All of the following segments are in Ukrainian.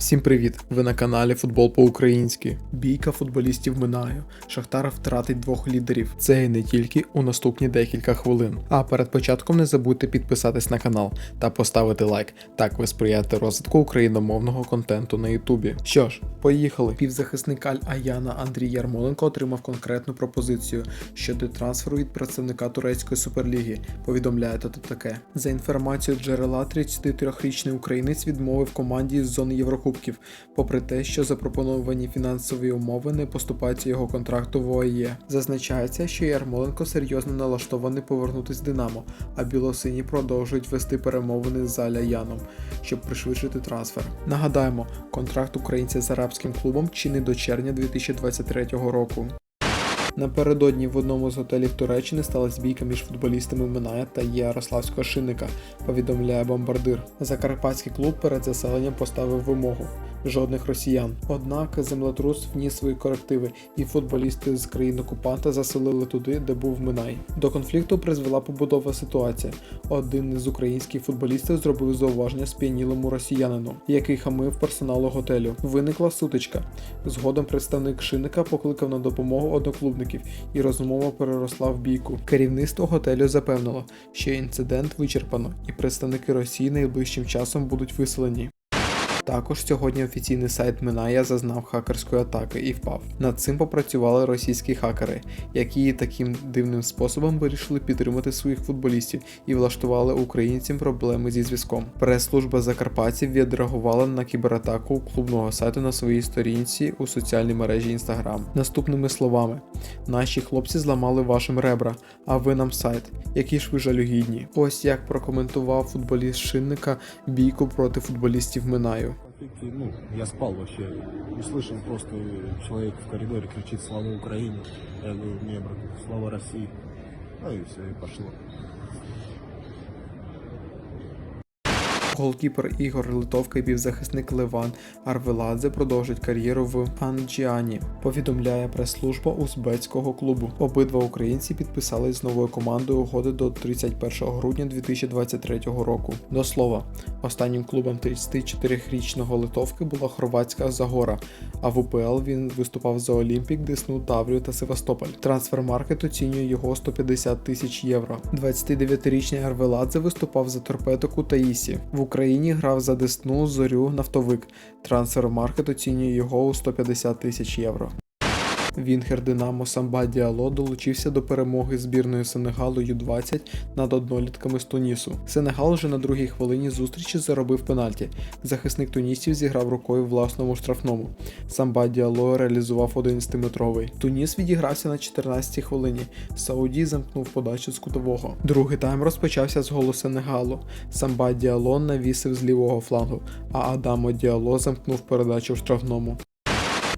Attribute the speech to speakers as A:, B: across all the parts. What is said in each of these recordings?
A: Всім привіт! Ви на каналі Футбол по-українськи. Бійка футболістів минає. Шахтар втратить двох лідерів. Це і не тільки у наступні декілька хвилин. А перед початком не забудьте підписатись на канал та поставити лайк. Так ви сприяєте розвитку україномовного контенту на Ютубі. Що ж, поїхали. Півзахисник Аль Аяна Андрій Ярмоленко отримав конкретну пропозицію щодо трансферу від представника турецької суперліги. Повідомляє то таке. За інформацією джерела, 33-річний українець відмовив команді з зони Єврокубків, попри те, що запропоновані фінансові умови не поступаються його контракту в ОАЄ. Зазначається, що Ярмоленко серйозно налаштований повернутись в Динамо, а білосині продовжують вести перемовини з Аля Яном, щоб пришвидшити трансфер. Нагадаємо, контракт українця з арабським клубом чинний до червня 2023 року. Напередодні в одному з готелів Туреччини сталася бійка між футболістами Миная та Ярославського шинника, повідомляє бомбардир. Закарпатський клуб перед заселенням поставив вимогу. Жодних росіян. Однак землетрус вніс свої корективи, і футболісти з країн окупанта заселили туди, де був Минай. До конфлікту призвела побудова ситуація. Один із українських футболістів зробив зауваження сп'янілому росіянину, який хамив персоналу готелю. Виникла сутичка. Згодом представник шинника покликав на допомогу одноклубників, і розмова переросла в бійку. Керівництво готелю запевнило, що інцидент вичерпано, і представники Росії найближчим часом будуть виселені. Також сьогодні офіційний сайт Миная зазнав хакерської атаки і впав. Над цим попрацювали російські хакери, які таким дивним способом вирішили підтримати своїх футболістів і влаштували українцям проблеми зі зв'язком. Прес-служба закарпатців відреагувала на кібератаку клубного сайту на своїй сторінці у соціальній мережі Instagram. Наступними словами: наші хлопці зламали вашим ребра, а ви нам сайт. Які ж ви жалюгідні? Ось як прокоментував футболіст шинника бійку проти футболістів Минаю.
B: Конфликте, ну, я спал вообще, услышал просто человек в коридоре кричит «Слава Украине!» Я говорю, не, брат, «Слава России!» Ну и все, и пошло.
A: Голкіпер Ігор Литовка і півзахисник Леван Арвеладзе продовжать кар'єру в Анджіані. Повідомляє прес-служба узбецького клубу. Обидва українці підписали з новою командою угоди до 31 грудня 2023 року. До слова, останнім клубом 34-річного Литовки була хорватська Загора, а в УПЛ він виступав за Олімпік, Десну, Таврію та Севастополь. Трансфермаркет оцінює його 150 тисяч євро. 29-річний Арвеладзе виступав за торпедо Кутаїсі. В Україні грав за Десну, Зорю, Нафтовик. Трансфермаркет оцінює його у 150 тисяч євро. Вінгер Динамо Самба Діало долучився до перемоги збірної Сенегалу Ю-20 над однолітками з Тунісу. Сенегал вже на другій хвилині зустрічі заробив пенальті. Захисник тунісів зіграв рукою власному штрафному. Самба Діало реалізував 11-метровий. Туніс відігрався на 14-й хвилині. Сауді замкнув подачу з кутового. Другий тайм розпочався з голу Сенегалу. Самба Діало навісив з лівого флангу, а Адамо Діало замкнув передачу в штрафному.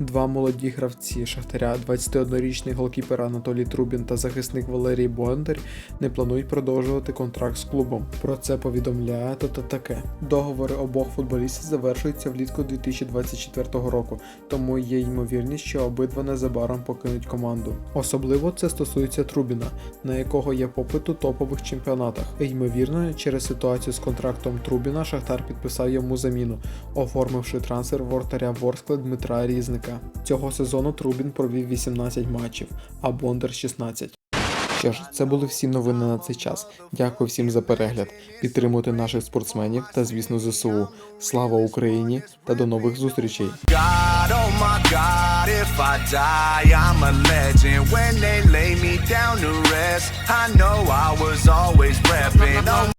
A: Два молоді гравці Шахтаря, 21-річний голкіпер Анатолій Трубін та захисник Валерій Бондар не планують продовжувати контракт з клубом. Про це повідомляє та. Договори обох футболістів завершуються влітку 2024 року, тому є ймовірність, що обидва незабаром покинуть команду. Особливо це стосується Трубіна, на якого є попит у топових чемпіонатах. Ймовірно, через ситуацію з контрактом Трубіна Шахтар підписав йому заміну, оформивши трансфер воротаря Ворскли Дмитра Різника. Цього сезону Трубін провів 18 матчів, а Бондар 16. Що ж, це були всі новини на цей час. Дякую всім за перегляд. Підтримуйте наших спортсменів та, звісно, ЗСУ. Слава Україні та до нових зустрічей!